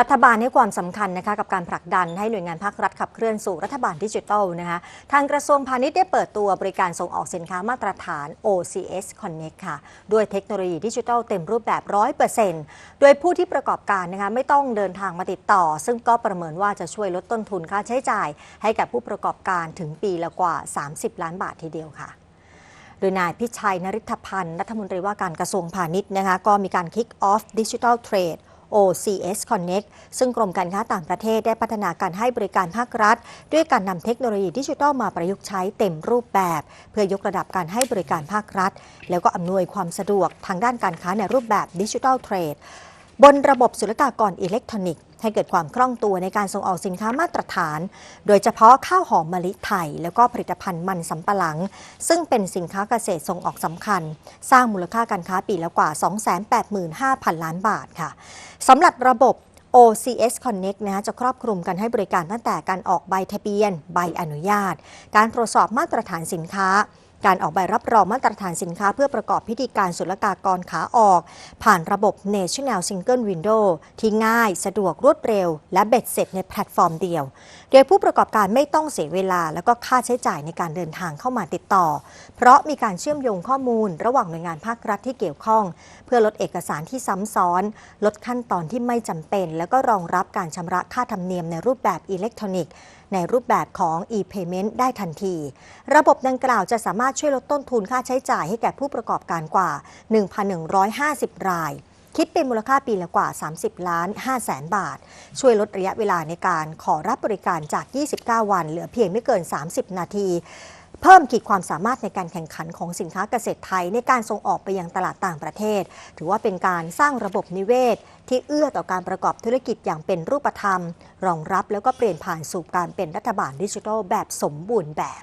รัฐบาลให้ความสำคัญนะคะกับการผลักดันให้หน่วยงานภาครัฐขับเคลื่อนสู่รัฐบาลดิจิทัลนะคะทางกระทรวงพาณิชย์ได้เปิดตัวบริการส่งออกสินค้ามาตรฐาน OCS Connect ค่ะ ด้วยเทคโนโลยีดิจิทัลเต็มรูปแบบ 100%โดยผู้ที่ประกอบการนะคะไม่ต้องเดินทางมาติดต่อ ซึ่งก็ประเมินว่าจะช่วยลดต้นทุนค่าใช้จ่าย ให้กับผู้ประกอบการถึงปีละกว่า 30 ล้านบาททีเดียวค่ะโดยนายพิชัยนริธพันธ์ รัฐมนตรีว่าการกระทรวงพาณิชย์นะคะก็มีการ Kick Off Digital Trade OCS Connect ซึ่งกรมการค้าต่างประเทศได้พัฒนาการให้บริการภาครัฐ ด้วยการนำเทคโนโลยีดิจิทัลมาประยุกต์ใช้เต็มรูปแบบ เพื่อยกระดับการให้บริการภาครัฐ แล้วก็อำนวยความสะดวกทางด้านการค้าในรูปแบบดิจิทัลเทรด บนระบบศุลกากรอิเล็กทรอนิกส์ให้เกิดความคล่องตัวในการส่งออกสินค้ามาตรฐาน โดยเฉพาะข้าวหอมมะลิไทย แล้วก็ผลิตภัณฑ์มันสำปะหลัง ซึ่งเป็นสินค้าเกษตรส่งออกสำคัญ สร้างมูลค่าการค้าปีละกว่า 285,000 ล้านบาทค่ะสำหรับระบบ OCS Connect นะคะจะครอบคลุมกันให้บริการตั้งแต่การออกใบทะเบียน ใบอนุญาต การตรวจสอบมาตรฐานสินค้า การออกใบรับรองมาตรฐานสินค้าเพื่อประกอบพิธีการศุลกากรขาออก ผ่านระบบ National Single Window ที่ง่ายสะดวกรวดเร็ว และเบ็ดเสร็จในแพลตฟอร์มเดียว โดยผู้ประกอบการไม่ต้องเสียเวลา แล้วก็ค่าใช้จ่ายในการเดินทางเข้ามาติดต่อ เพราะมีการเชื่อมโยงข้อมูล ระหว่างหน่วยงานภาครัฐที่เกี่ยวข้อง เพื่อลดเอกสารที่ซ้ำซ้อน ลดขั้นตอนที่ไม่จำเป็น แล้วก็รองรับการชำระค่าธรรมเนียมในรูปแบบอิเล็กทรอนิกส์ ในรูปแบบของ e-payment ได้ทันที ระบบดังกล่าวจะสามารถช่วยลดต้นทุนค่าใช้จ่ายให้แก่ผู้ประกอบการกว่า 1,150 ราย คิดเป็นมูลค่าปีละกว่า 30 ล้าน5แสนบาท ช่วยลดระยะเวลาในการขอรับบริการจาก 29 วัน เหลือเพียงไม่เกิน 30 นาที เพิ่มขีดความสามารถในการแข่งขันของสินค้าเกษตรไทย ในการส่งออกไปยังตลาดต่างประเทศ ถือว่าเป็นการสร้างระบบนิเวศ ที่เอื้อต่อการประกอบธุรกิจอย่างเป็นรูปธรรม รองรับแล้วก็เปลี่ยนผ่านสู่การเป็นรัฐบาลดิจิทัลแบบสมบูรณ์แบบ